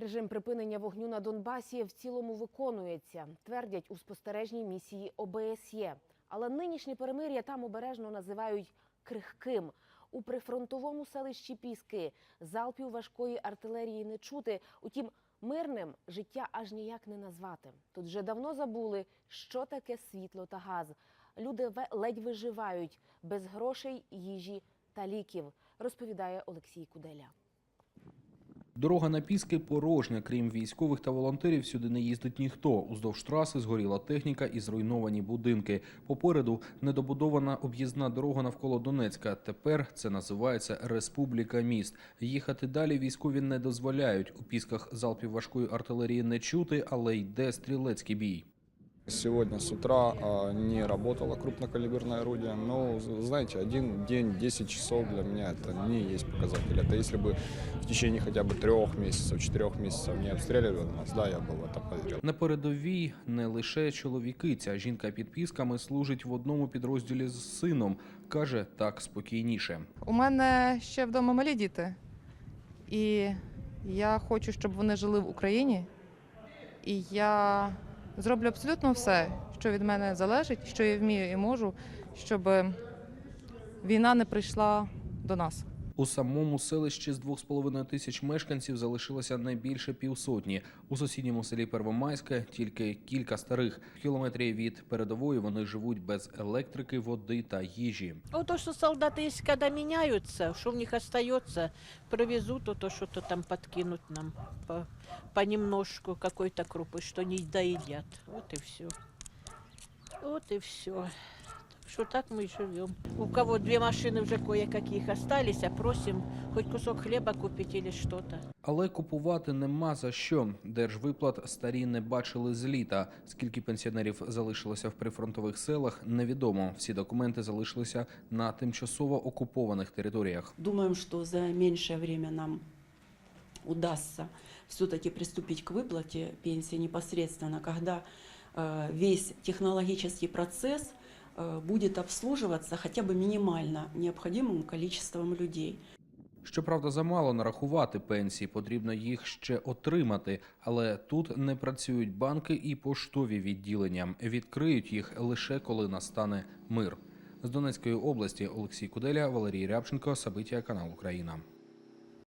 Режим припинення вогню на Донбасі в цілому виконується, твердять у спостережній місії ОБСЄ. Але нинішнє перемир'я там обережно називають крихким. У прифронтовому селищі Піски залпів важкої артилерії не чути. Утім, мирним життя аж ніяк не назвати. Тут вже давно забули, що таке світло та газ. Люди ледь виживають без грошей, їжі та ліків, розповідає Олексій Куделя. Дорога на Піски порожня. Крім військових та волонтерів, сюди не їздить ніхто. Уздовж траси згоріла техніка і зруйновані будинки. Попереду недобудована об'їзна дорога навколо Донецька. Тепер це називається Республіка міст. Їхати далі військові не дозволяють. У Пісках залпів важкої артилерії не чути, але йде стрілецький бій. Сегодня с утра а, не работало крупнокалиберное орудие, но, з- знаете, один день, 10 часов для меня это не есть показатель. Это если бы в течение хотя бы трех месяцев, четырех месяцев не обстреливали нас, да, я бы в это поверил. На передовій не лише чоловіки. Ця жінка під Пісками служить в одному підрозділі з сином. Каже, так спокійніше. У мене ще вдома малі діти, і я хочу, щоб вони жили в Україні. І я зроблю абсолютно все, що від мене залежить, що я вмію і можу, щоб війна не прийшла до нас. У самому селищі з двох з половиною тисяч мешканців залишилося не більше півсотні. У сусідньому селі Первомайське тільки кілька старих. В кілометрі від передової вони живуть без електрики, води та їжі. Вот то, что солдаты есть, когда меняются, что в них остается, привезут, то, то что-то там подкинут нам по, понемножку какой-то крупы, что не доедят. Вот и все. Вот и все. Что так мы и живем. У кого две машины уже кое-каких остались, а просим хоть кусок хлеба купить или что-то. Але купувати нема за що. Держвиплат старі не бачили з літа. Скільки пенсіонерів залишилося в прифронтових селах, невідомо. Всі документи залишилися на тимчасово окупованих територіях. Думаем, что за меньшее время нам удастся все-таки приступить к выплате пенсии непосредственно, когда э, весь технологический процесс э, будет обслуживаться хотя бы минимально необходимым количеством людей. Щоправда, замало нарахувати пенсії, потрібно їх ще отримати. Але тут не працюють банки і поштові відділення. Відкриють їх лише коли настане мир. З Донецької області Олексій Куделя, Валерій Рябченко, Сабиття, канал Україна.